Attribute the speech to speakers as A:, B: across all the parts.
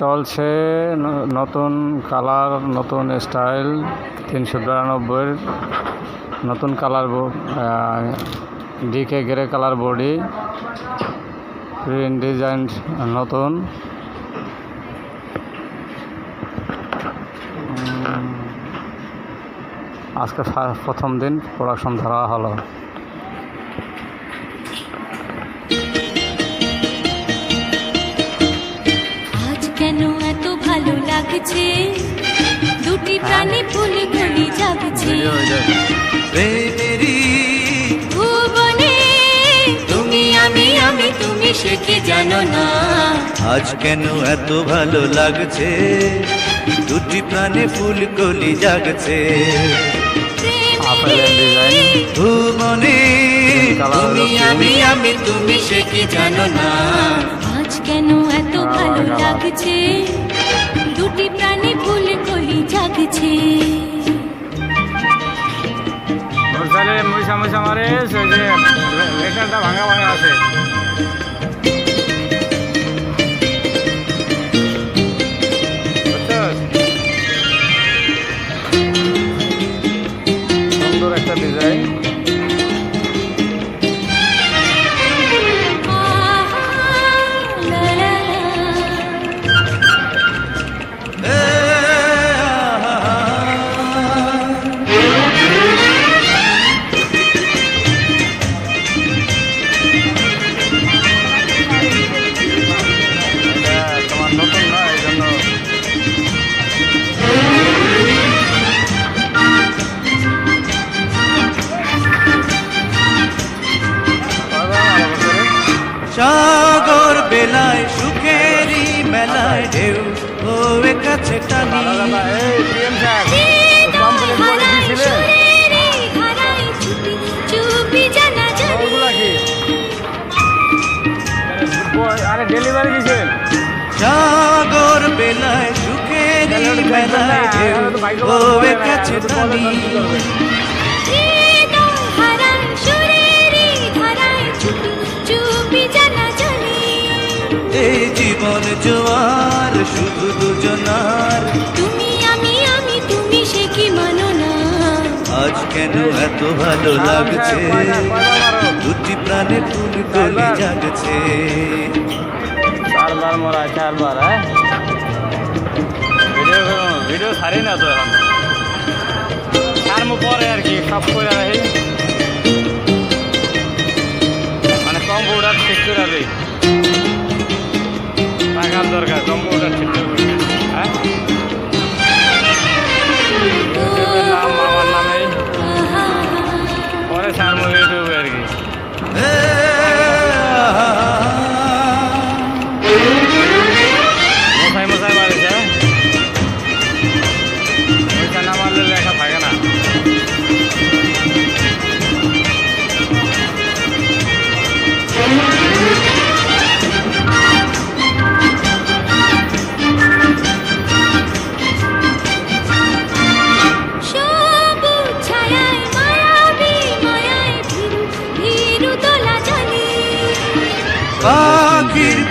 A: চলছে নতুন কালার, নতুন স্টাইল, তিনশো বিরানব্বইয়ের নতুন colour DK grey colour body print design নতুন। আজকে প্রথম দিন প্রোডাকশন ধরা হলো।
B: লাগছে দুটি প্রাণী ফুলে
C: প্রেমেরই
B: ভুবনে তুমি আমি আমি তুমি সে কি জানো না।
C: আজ কেন এত ভালো লাগছে? দুটি প্রাণে ফুল কলি জাগছে। ভুবনে তুমি আমি আমি তুমি সে কি জানো না।
B: আজ কেন এত ভালো লাগছে? গেছি
A: মশালে মশা মশা মারে যে লেটারটা ভাঙা ভাঙা আছে।
C: যায় ঢেউ। ও কাছে টানি।
A: আরে ডেলিভারি দিছেন
C: সাগর বেলায় সুখের বেলায় ঢেউ। ও কাছে টানি। এই জীবন জোয়ার শুধু দুজনার।
B: তুমি আমি আমি তুমি সে কি মানো না
C: আজ কেন এত ভালো লাগছে? দুটি প্রাণে ফুল কলি জাগছে?
A: চারবার মরা চারবার হ্যাঁ? ভিডিও ভিডিও ছাড়ি না তো এখন। ছাড়মু পরে আর কি সব করে রাখি। মানে কম্পিউটার ঠিক করে রাখি দরকার কম্পিউটার ঠিক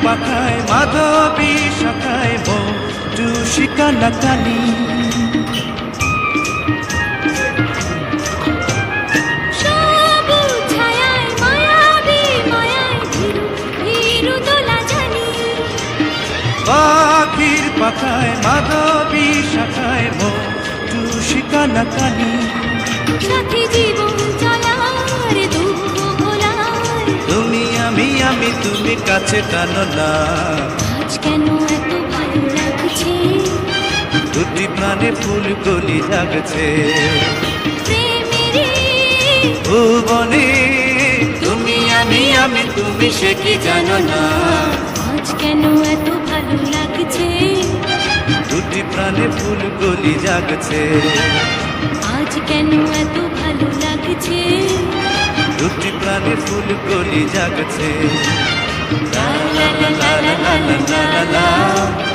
C: পাখায় মাধবী শাখায়
B: বউ টু শিকানা
C: পাখির পাখায় মাধবী শাখায় বউ টু শিকানা
B: সাথী জীবন
C: তুমি কাছে টানো না।
B: আজ কেন এত ভালো লাগছে?
C: দুটি প্রাণে ফুল কলি
B: প্রেমেরই
C: ভুবনে তুমি আমি আমি তুমি সে কি জানো না।
B: আজ কেন এত ভালো লাগছে?
C: দুটি প্রাণে ফুল কলি জাগছে
B: আজ কেন এত লাগছে
C: প্রাণে ফুলকলি জাগছে
B: লা লা লা লা লা লা লা